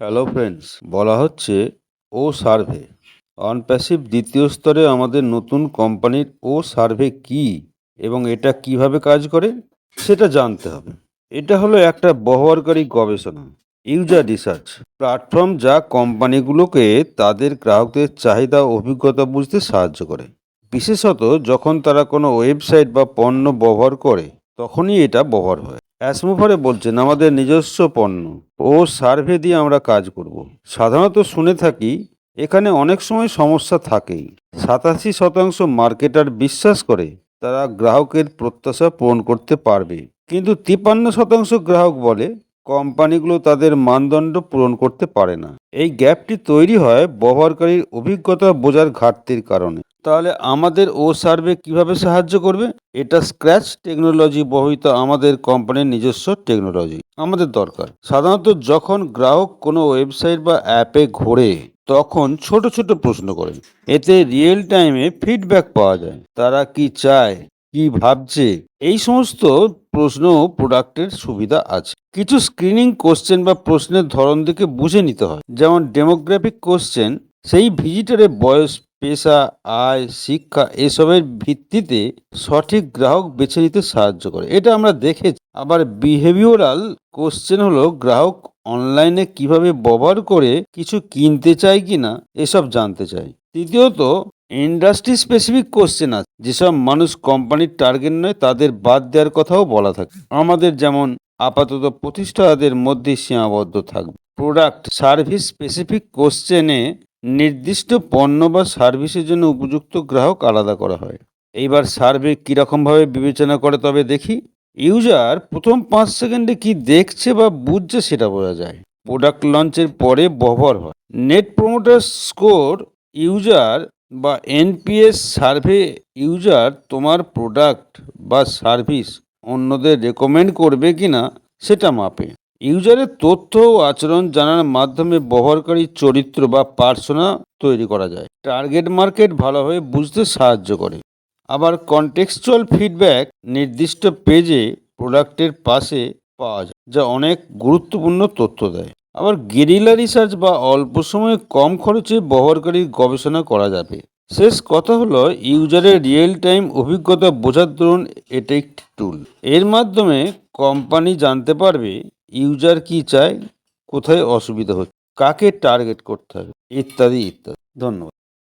Hello friends বলা হচ্ছে ও survey. অনপ্যাসিভ দ্বিতীয় স্তরে আমাদের নতুন কোম্পানির ও সার্ভে কি এবং এটা কীভাবে কাজ করে সেটা জানতে হবে। এটা হলো একটা ব্যবহারকারী গবেষণা ইউজার রিসার্চ প্ল্যাটফর্ম যা কোম্পানিগুলোকে তাদের গ্রাহকদের চাহিদা অভিজ্ঞতা বুঝতে সাহায্য করে। বিশেষত যখন তারা কোনো ওয়েবসাইট বা পণ্য ব্যবহার করে, তখনই এটা ব্যবহার হয়। অ্যাসমোফারে বলছেন, আমাদের নিজস্ব পণ্য ও সার্ভে দিয়ে আমরা কাজ করব। সাধারণত শুনে থাকি, এখানে অনেক সময় সমস্যা থাকেই। সাতাশি শতাংশ মার্কেটার বিশ্বাস করে তারা গ্রাহকের প্রত্যাশা পূরণ করতে পারবে। কিন্তু তিপান্ন শতাংশ গ্রাহক বলে, কোম্পানিগুলো তাদের মানদণ্ড পূরণ করতে পারে না। এই গ্যাপটি তৈরি হয় ব্যবহারকারীর অভিজ্ঞতা বোঝার ঘাটতির কারণে। তাহলে আমাদের ও সার্ভে কীভাবে সাহায্য করবে? এটা স্ক্র্যাচ টেকনোলজি বহিত আমাদের কোম্পানির নিজস্ব টেকনোলজি আমাদের দরকার। সাধারণত যখন গ্রাহক কোনো ওয়েবসাইট বা অ্যাপে ঘোরে, তখন ছোট ছোট প্রশ্ন করে এতে রিয়েল টাইমে ফিডব্যাক পাওয়া যায়। তারা কি চায়, কি ভাবছে, এই সমস্ত প্রশ্ন প্রোডাক্টের সুবিধা আছে। কিছু স্ক্রিনিং কোশ্চেন বা প্রশ্নের ধরন দেখে বুঝে নিতে হয়। যেমন ডেমোগ্রাফিক কোশ্চেন সেই ভিজিটরের বয়স পেশা, আয়, শিক্ষা এসবের ভিত্তিতে সঠিক গ্রাহক বেছে নিতে সাহায্য করে। এটা আমরা দেখেছি। আবার বিহেভিওরাল কোশ্চেন হলো, গ্রাহক অনলাইনে কীভাবে ব্যবহার করে, কিছু কিনতে চায় কি না এসব জানতে চায়। তৃতীয়ত ইন্ডাস্ট্রি স্পেসিফিক কোশ্চেন আছে, যেসব মানুষ কোম্পানির টার্গেট নয়, তাদের বাদ দেওয়ার কথাও বলা থাকে। আমাদের যেমন আপাতত প্রতিষ্ঠাতাদের মধ্যে সীমাবদ্ধ থাকবে। প্রোডাক্ট সার্ভিস স্পেসিফিক কোশ্চেনে নির্দিষ্ট পণ্য বা সার্ভিসের জন্য উপযুক্ত গ্রাহক আলাদা করা হয়। এইবার সার্ভে কীরকমভাবে বিবেচনা করে তবে দেখি, ইউজার প্রথম পাঁচ সেকেন্ডে কি দেখছে বা বুঝছে সেটা বোঝা যায়। প্রোডাক্ট লঞ্চের পরে ব্যবহার হয়। নেট প্রোমোটার স্কোর, ইউজার বা এনপিএস সার্ভে ইউজার তোমার প্রোডাক্ট বা সার্ভিস অন্যদের রেকমেন্ড করবে কি না সেটা মাপে। ইউজারের তথ্য ও আচরণ জানার মাধ্যমে ব্যবহারকারীর চরিত্র বা পার্সোনা তৈরি করা যায়। টার্গেট মার্কেট ভালোভাবে বুঝতে সাহায্য করে। আবার কনটেক্সচুয়াল ফিডব্যাক নির্দিষ্ট পেজে প্রোডাক্টের পাশে পাওয়া যায়, যা অনেক গুরুত্বপূর্ণ তথ্য দেয়। আবার গেরিলা রিসার্চ বা অল্প সময়ে কম খরচে ব্যবহারকারীর গবেষণা করা যাবে। শেষ কথা হলো, ইউজারের রিয়েল টাইম অভিজ্ঞতা বোঝার দরুন এটা একটি টুল। এর মাধ্যমে কোম্পানি জানতে পারবে ইউজার কি চায়? কোথায় অসুবিধা হচ্ছে? কাকে টার্গেট করতে হবে? ইত্যাদি ইত্যাদি। ধন্যবাদ।